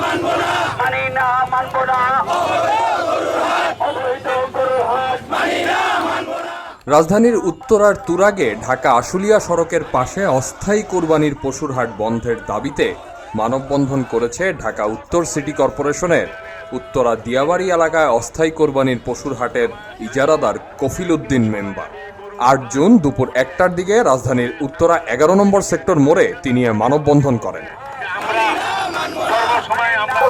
মানি না মানব না। গরু হাট রাজধানীর উত্তরার তুরাগে ঢাকা আশুলিয়া সড়কের পাশে অস্থায়ী কোরবানির পশুর হাট বন্ধের দাবিতে মানববন্ধন করেছে ঢাকা উত্তর সিটি কর্পোরেশনের। উত্তরা দিয়াবাড়ি এলাকায় অস্থায়ী কোরবানির পশুর হাটের ইজারাদার কফিল উদ্দিন মেম্বার। আট জুন দুপুর একটার দিকে রাজধানীর উত্তরা এগারো নম্বর সেক্টর মোড়ে তিনি মানববন্ধন করেন।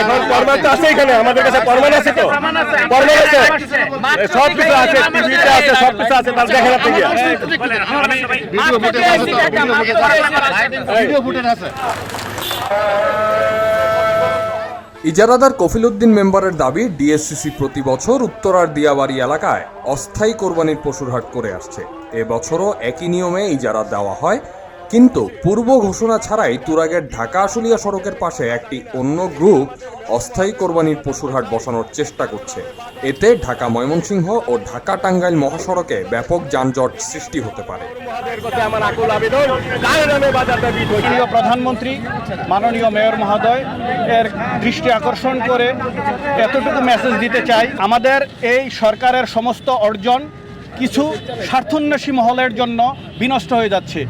এখন প্রমাণ তো আছে এখানে আমাদের কাছে প্রমাণ আছে তো। প্রমাণ আছে। সব কিছু আছে টিভিতে আছে সব কিছু আছে তার দেখেন আপনি গিয়া। ভিডিও ফুটেজ আছে ইজারাদার কফিল উদ্দিন মেম্বারের দাবি ডিএসসিসি প্রতি বছর উত্তরার দিয়াবাড়ি এলাকায় অস্থায়ী কোরবানির পশুর হাট করে আসছে। এবছরও একই নিয়মে ইজারা দেওয়া হয়। কিন্তু পূর্ব ঘোষণা ছাড়াই তুরাগের ঢাকা আশুলিয়া সড়কের পাশে একটি অন্য গ্রুপ অস্থায়ী কোরবানির পশুর হাট বসানোর চেষ্টা করছে। এতে ঢাকা ময়মনসিংহ ও ঢাকা টাঙ্গাইল মহাসড়কে ব্যাপক যানজট সৃষ্টি হতে পারে। প্রধানমন্ত্রী মাননীয় মেয়র মহোদয় এর দৃষ্টি আকর্ষণ করে এতটুকু মেসেজ দিতে চাই। আমাদের এই সরকারের সমস্ত অর্জন কিছু স্বার্থন্বেষী মহলের জন্য বিনষ্ট হয়ে যাচ্ছে।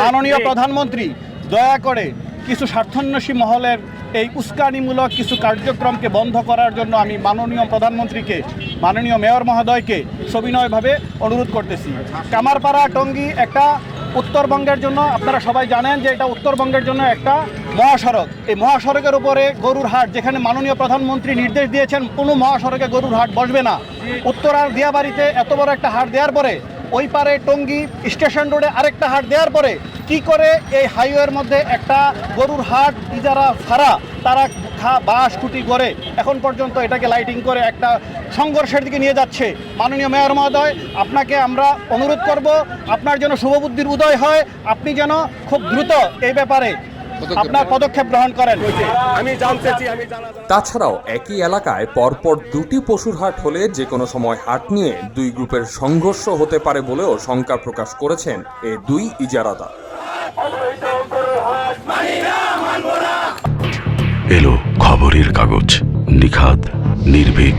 মাননীয় প্রধানমন্ত্রী দয়া করে কিছু স্বার্থন্বেষী মহলের এই উস্কানিমূলক কিছু কার্যক্রমকে বন্ধ করার জন্য আমি মাননীয় প্রধানমন্ত্রীকে মাননীয় মেয়র মহোদয়কে সবিনয়ভাবে অনুরোধ করতেছি। কামারপাড়া টঙ্গী একটা উত্তরবঙ্গের জন্য আপনারা সবাই জানেন যে এটা উত্তরবঙ্গের জন্য একটা মহাসড়ক। এই মহাসড়কের উপরে গরুর হাট, যেখানে মাননীয় প্রধানমন্ত্রী নির্দেশ দিয়েছেন, কোনো মহাসড়কে গরুর হাট বসবে না। উত্তরার দিয়াবাড়িতে এত বড় একটা হাট দেওয়ার পরে ওই পারে টঙ্গী স্টেশন রোডে আরেকটা হাট। দেওয়ার পরে কি করে এই হাইওয়ের মধ্যে একটা গরুর হাট, ইজারা ছাড়া তারা খা, বাঁশ, খুঁটি করে এখন পর্যন্ত এটাকে লাইটিং করে একটা সংঘর্ষের দিকে নিয়ে যাচ্ছে। মাননীয় মেয়র মহোদয়, আপনাকে আমরা অনুরোধ করব, আপনার যেন শুভবুদ্ধির উদয় হয়, আপনি যেন খুব দ্রুত এই ব্যাপারে আপনার পদক্ষেপ গ্রহণ করেন। আমি জানতেছি আমি তাছাড়াও একই এলাকায় পরপর দুটি পশুর হাট হলে যে কোনো সময় হাট নিয়ে দুই গ্রুপের সংঘর্ষ হতে পারে বলেও শঙ্কা প্রকাশ করেছেন এ দুই ইজারাদার। এলো খবরের কাগজ নিখাত নির্ভীক।